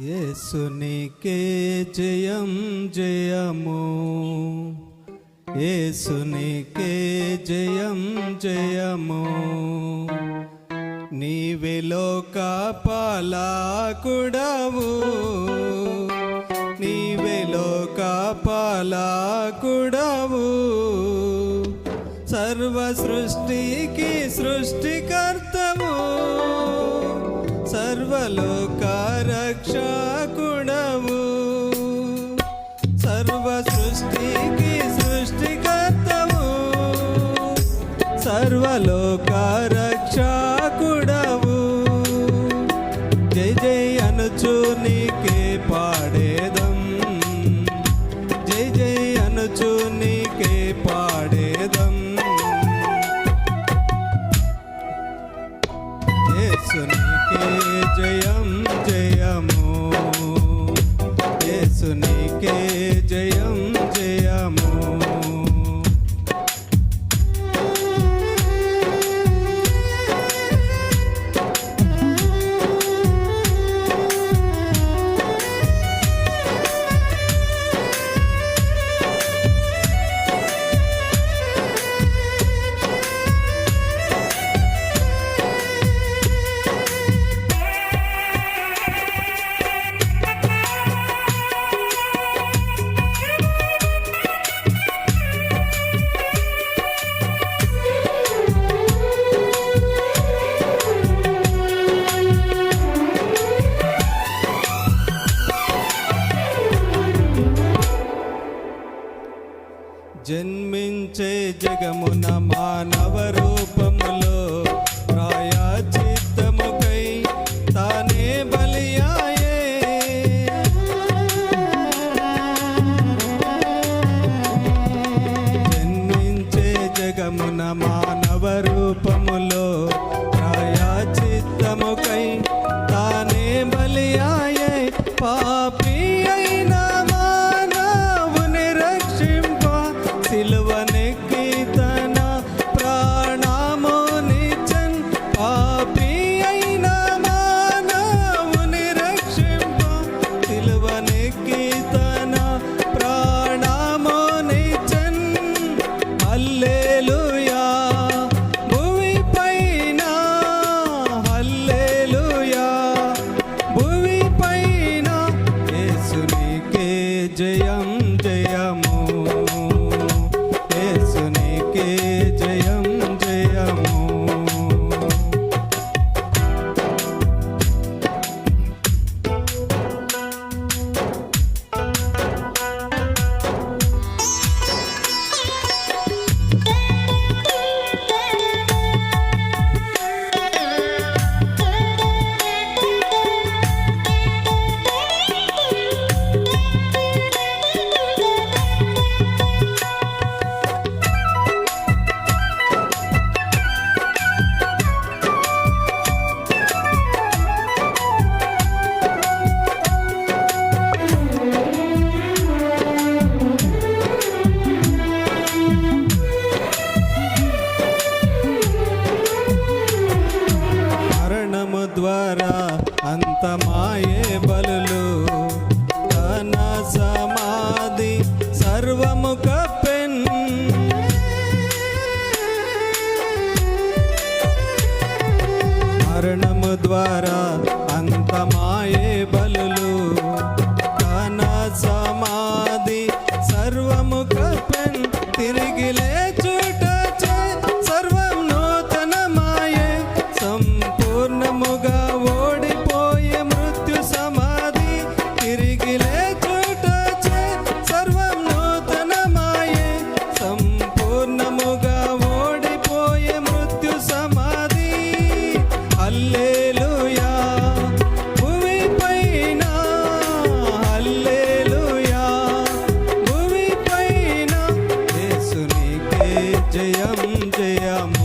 యేసునికే జయం జయము. యేసునికే జయం జయము. నీవే లోక పాలకుడవు నీవే సర్వ సృష్టికి సృష్టికర్తవు. సర్వలోక రక్షకుడవు. సర్వ సృష్టికి సృష్టికర్తవు. సర్వలోక రక్షకుడవు. జయ జయ అనుచు నీకే యేసునికే జయం జన్మించే జగమున మానవ రూపములో ప్రాయచిత్తముకై తానే బలియాయే. జన్మించే జగమున మానవ రూపములో ప్రాయచిత్తముకై తానే బలియాయే. పా అంతమాయే బలులు తన సమాధి సర్వము కప్పెన్. మరణము ద్వారా ஜெயம்